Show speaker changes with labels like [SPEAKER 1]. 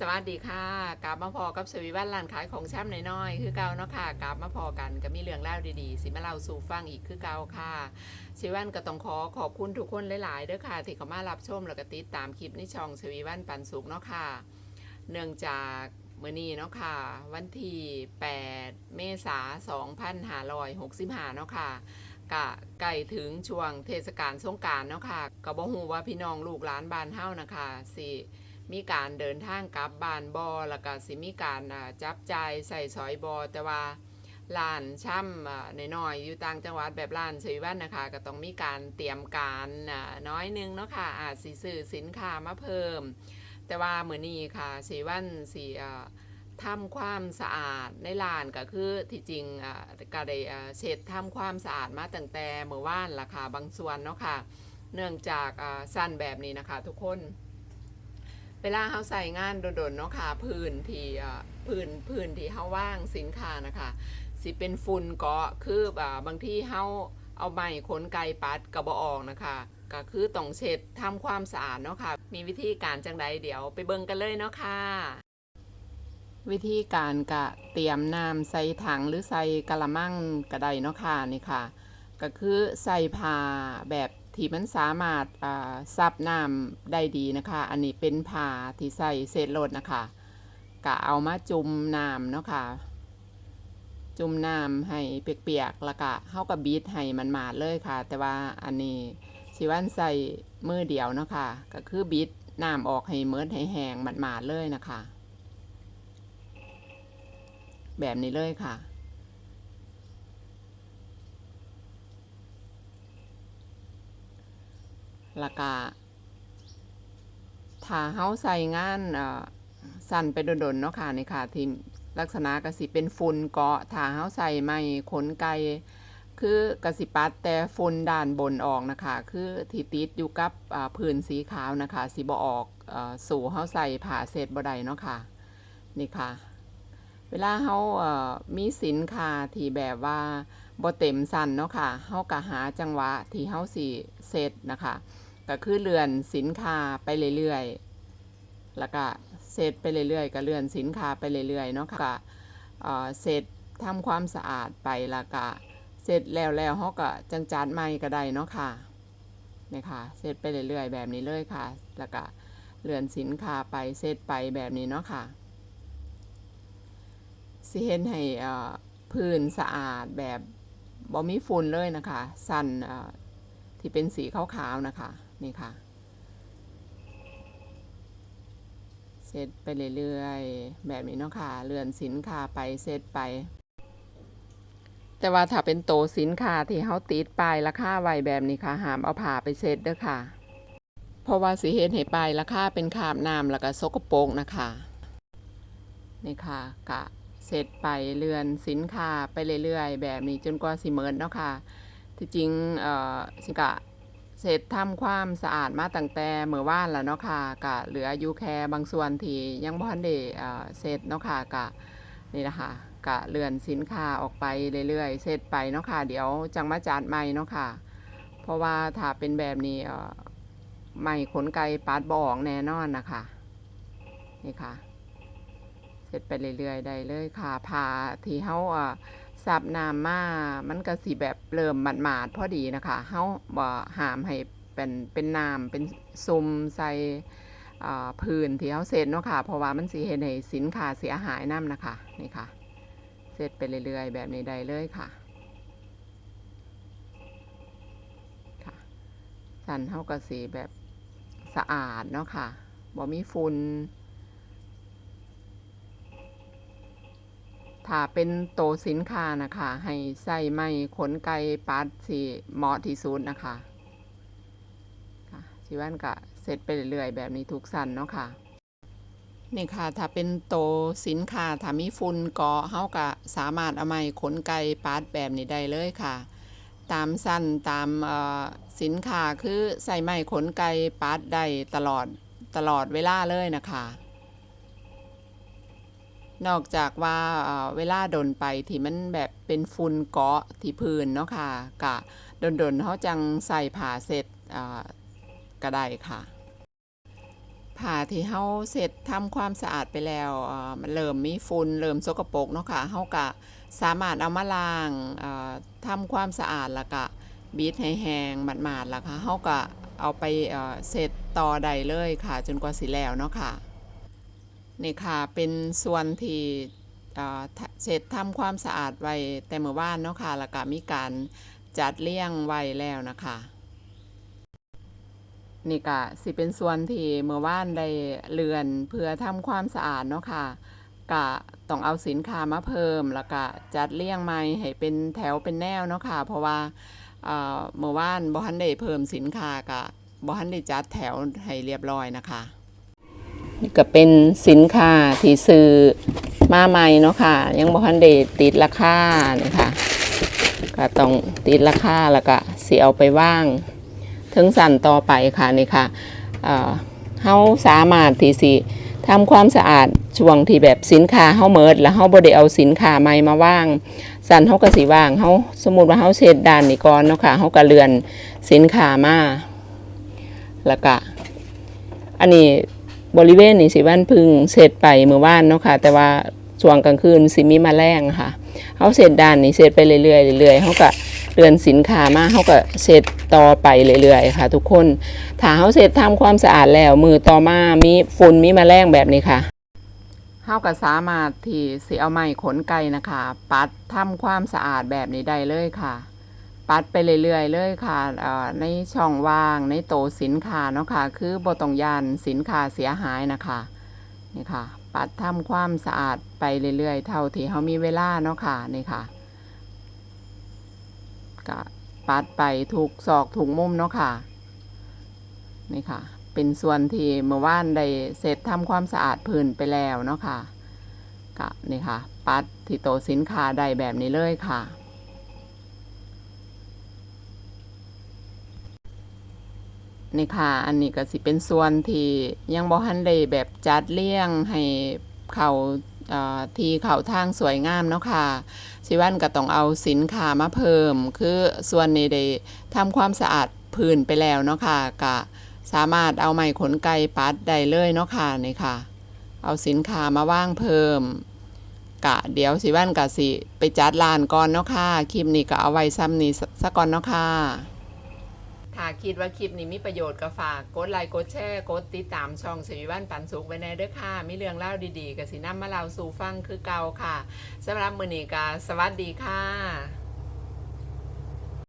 [SPEAKER 1] สวัสดีค่ะกลับมาพอกับสวีวันร้านขายของช่ำน้อยๆคือเก่าเนาะค่ะกลับมาพอกันก็มีเรื่องเล่าดีๆสิมาเล่าสู่ฟังอีกคือเก่าค่ะสวีวันก็ต้องขอขอบคุณทุกคนหลายๆเด้อค่ะที่เข้ามารับชมแล้วก็ติดตามคลิปในช่องสวีวันปันสุขเนาะค่ะ เนื่องจากมื้อนี้เนาะค่ะ วันที่8เมษายน2565เนาะค่ะกะใกล้ถึงช่วงเทศกาลสงกรารเนาะค่ะก็บ่ฮู้ว่าพี่น้องลูกหลานบ้านเฮานะคะสิ มีการเดินทางกลับบ้านบ่แล้วก็สิมีการจับจ่ายใส่สอยบ่แต่ว่าร้านช่ำอ่าน้อยๆอยู่ต่างจังหวัดแบบร้านชวิวันนะคะ ก็ต้องมีการเตรียมการน้อยนึงเนาะค่ะอาจสิซื้อสินค้ามาเพิ่ม แต่ว่าเหมือนนี้ค่ะชวิวันสิอ่ทำความสะอาดในร้านก็คือที่จริงอ่าก็ได้เช็ดทำความสะอาดมาตั้งแต่เมื่อวานละค่ะบางส่วนเนาะค่ะ เนื่องจากสั้นแบบนี้นะคะทุกคน วลาเขาใส่งานโดนๆเนาะค่ะพื้นที่พื้นพื้นที่เขาว่างสินค้านะคะสิเป็นฝุ่นเกาะคืออ่าบางที่เขาเอาไม้ขนไก่ปัดกระบออกนะคะก็คือต้องเช็ดทำความสะอาดเนาะค่ะมีวิธีการจังใดเดี๋ยวไปเบิ่งกันเลยเนาะค่ะวิธีการกะเตรียมน้ำใส่ถังหรือใส่กะละมังก็ไดเนาะค่ะนี่ค่ะ ก็คือใส่ผ้าแบบ ที่มันสามารถซับน้ำได้ดีนะคะ อันนี้เป็นผ้าที่ใส่เศษโลดนะคะกะเอามาจุ่มน้ำเนาะค่ะ จุ่มน้ำให้เปียกๆแล้วก็เฮากับบีทให้มันมาดเลยค่ะ แต่ว่าอันนี้สิวันใส่มือเดียวเนาะค่ะ ก็คือบีทน้ำออกให้เมิดให้แห้งมันมาดเลยนะคะ แบบนี้เลยค่ะ แล้วก็ถ้าเฮาใส่งานสั่นไปโดนๆเนาะค่ะนี่ค่ะที่ลักษณะกสิเป็นฝุ่นเกาะถ้าเฮาใส่ไม้ขนไก่คือกสิปัดแต่ฝุ่นด้านบนออกนะคะ คือที่ติดอยู่กับอ่าพื้นสีขาวนะคะสิบ่ออกอสู่เฮาใส่ผ้าเศษบ่ได้เนาะค่ะนี่ค่ะ เวลาเฮามีสินค้าที่แบบว่าบ่เต็มสั้นเนาะค่ะเฮาก็หาจังหวะที่เฮาสิเซตนะคะ ก็คือเลื่อนสินค้าไปเรื่อยๆ แล้วก็เซตไปเรื่อยๆ ก็เลื่อนสินค้าไปเรื่อยๆ เนาะค่ะก็เอ่อเซตทำความสะอาดไปแล้วก็เสร็จแล้วแล้วเฮาก็จังจัดใหม่ก็ได้เนาะค่ะนี่ค่ะเซตไปเรื่อยๆ แบบนี้เลยค่ะ แล้วก็เลื่อนสินค้าไปเซตไปแบบนี้เนาะค่ะสิเห็นให้พื้นสะอาดแบบบ่มีฝุ่นเลยนะคะ สันที่เป็นสีขาวๆนะคะ นี่ค่ะ เซตไปเรื่อยๆ แบบนี้เนาะค่ะ เลื่อนสินค้าไปเซตไป แต่ว่าถ้าเป็นโตสินค้าที่เขาติดป้ายราคาไว้แบบนี้ค่ะ หามเอาผ่าไปเซตเด้อค่ะ เพราะว่าสิเห็นให้ป้ายราคาเป็นคาบน้ำแล้วก็สกปรกนะคะ นี่ค่ะกะเสร็จไปเรือนสินค้าไปเรื่อยๆ แบบนี้จนกว่าสิเมินเนาะค่ะ ที่จริงเอ่อสิกะ เสร็จทำความสะอาดมาตั้งแต่เมื่อวานแล้วเนาะค่ะกะเหลืออยู่แค่บางส่วนที่ยังบ่ทันได้เอ่อเสร็จเนาะค่ะกะนี่นะคะกะเลื่อนสินค้าออกไปเรื่อยๆ เสร็จไปเนาะค่ะ เดี๋ยวจังมาจัดใหม่เนาะค่ะ เพราะว่าถ้าเป็นแบบนี้เอ่อไม่ขนไก่ปาดบออกแน่นอนนะคะนี่ค่ะ เสร็จไปเรื่อยๆได้เลยค่ะผ่าที่เฮาอ่า ซับน้ำมามันก็สิแบบเริ่มหมาดๆพอดีนะคะเฮาบ่หามให้เป็นเป็นน้ำเป็นซุมใส่อ่าพื้นที่เฮาเสร็จเนาะค่ะ เพราะว่ามันสิเฮ็ดให้สินค้าเสียหายน้ำนะคะนี่ค่ะ เสร็จไปเรื่อยๆ แบบนี้ได้เลยค่ะค่ะสันเฮาก็สีแบบสะอาดเนาะค่ะบ่มีฝุ่น ถ้าเป็นโตสินค้านะคะ ให้ใส่ไม้ขนไก่ปัดสิเหมาะที่สุดนะคะค่ะชิวันก็เสร็จไปเรื่อยๆแบบนี้ทุกสันเนาะค่ะนี่ค่ะถ้าเป็นโตสินค้าถ้ามีฝุ่นเกาะเฮาก็สามารถเอาไม้ขนไก่ปัดแบบนี้ได้เลยค่ะ ตามสั้นตามอ่อสินค้าคือใส่ไม้ขนไก่ปัดได้ตลอดตลอดเวลาเลยนะคะ นอกจากว่าเวลาดนไปที่มันแบบเป็นฝุ่นเกาะที่พื้นเนาะค่ะกะดนดนๆเขาจังใส่ผ้าเสร็จก็ได้ค่ะผ้าที่เฮาเสร็จทำความสะอาดไปแล้วมันเริ่มมีฝุ่นเริ่มสกปรกเนาะค่ะเฮาก็สามารถเอามาล้างเอ่อทำความสะอาดแล้วก็บีทให้แห้งหมาดๆแล้วค่ะเฮาก็เอาไปเสร็จต่อได้เลยค่ะ จนกว่าสิแล้วเนาะค่ะ นี่ค่ะเป็นส่วนที่เสร็จทำความสะอาดไว้แต่เมื่อวานเนาะค่ะแล้วก็มีการจัดเรียงไว้แล้วนะคะนี่ก็สิเป็นส่วนที่เมื่อวานได้เลือนเพื่อทำความสะอาดเนาะค่ะก็ต้องเอาสินค้ามาเพิ่มแล้วก็จัดเรียงใหม่ให้เป็นแถวเป็นแนวเนาะค่ะเพราะว่าเมื่อวานบ่ทันได้เพิ่มสินค้าก็บ่ทันได้จัดแถวให้เรียบร้อยนะคะ นี่ก็เป็นสินค้าที่ซื้อมาใหม่เนาะค่ะ ยังบ่ทันได้ติดราคานี่ค่ะก็ต้องติดราคาแล้วก็สิเอาไปว่าง ถึงสั่นต่อไปค่ะนี่ค่ะเอ่อเฮาสามารถที่สิทำความสะอาดช่วงที่แบบสินค้าเฮาเมิดแล้วเฮาบ่ได้เอาสินค้าใหม่มาว่าง สั่นเฮาก็สิว่างเฮาสมมุติว่าเฮาเสร็จด้านนี้ก่อนเนาะค่ะเฮาก็เลื่อนสินค้ามาแล้วก็อันนี้ บริเวณนี่สิวันพึ่งเสร็จไปเมื่อวานเนาะค่ะ แต่ว่าช่วงกลางคืนสิมีมาแมลงค่ะเฮาเสร็จด้านนี้เสร็จไปเรื่อยๆเรื่อยๆเฮาก็เรือนสินค้ามาเขาก็เสร็จต่อไปเรื่อยๆค่ะ ทุกคนถ้าเขาเสร็จทำความสะอาดแล้วมือต่อมามีฝุ่นมีแมลงแบบนี้ค่ะเขาก็สามารถที่สิเอาไม้ขนไก่นะคะ ปัดทำความสะอาดแบบนี้ได้เลยค่ะ ปัดไปเรื่อยๆเลยค่ะในช่องว่างในโตสินค้าเนาะค่ะ คือบตองยานสินค้าเสียหายนะคะนี่ค่ะ ปัดทำความสะอาดไปเรื่อยๆ เท่าที่เขามีเวลาเนาะค่ะนี่ค่ะก็ปัดไปถูกศอกถูกมุมเนาะค่ะนี่ค่ะ เป็นส่วนที่เมื่อวานได้เสร็จทำความสะอาดพื้นไปแล้วเนาะค่ะก็นี่ค่ะ ปัดที่โตสินค้าได้แบบนี้เลยค่ะ นี่ค่ะ อันนี้ก็สิเป็นส่วนที่ยังบ่ทันได้แบบจัดเรียงให้เขาเอ่อที่เขาทางสวยงามเนาะค่ะสิวันก็ต้องเอาสินค้ามาเพิ่ม คือส่วนนี้ได้ทำความสะอาดพื้นไปแล้วเนาะค่ะก็สามารถเอาไม้ขนไก่ปัดได้เลยเนาะค่ะนี่ค่ะ เอาสินค้ามาว่างเพิ่มกะเดี๋ยวสิวันกะสิ ไปจัดลานก่อนเนาะค่ะคลิปนี้ก็เอาไว้ซ้ำนี้ซะก่อนเนาะค่ะ ถ้าคิดว่าคลิปนี้มีประโยชน์ก็ฝากกดไลค์กดแชร์กดติดตามช่องสวีวันปันสุขไว้ในเด้อค่ะ มีเรื่องเล่าดีๆกับสีน้ำมาเล่าสู่ฟังคือเก่าค่ะสำหรับมือนี้ก็สวัสดีค่ะ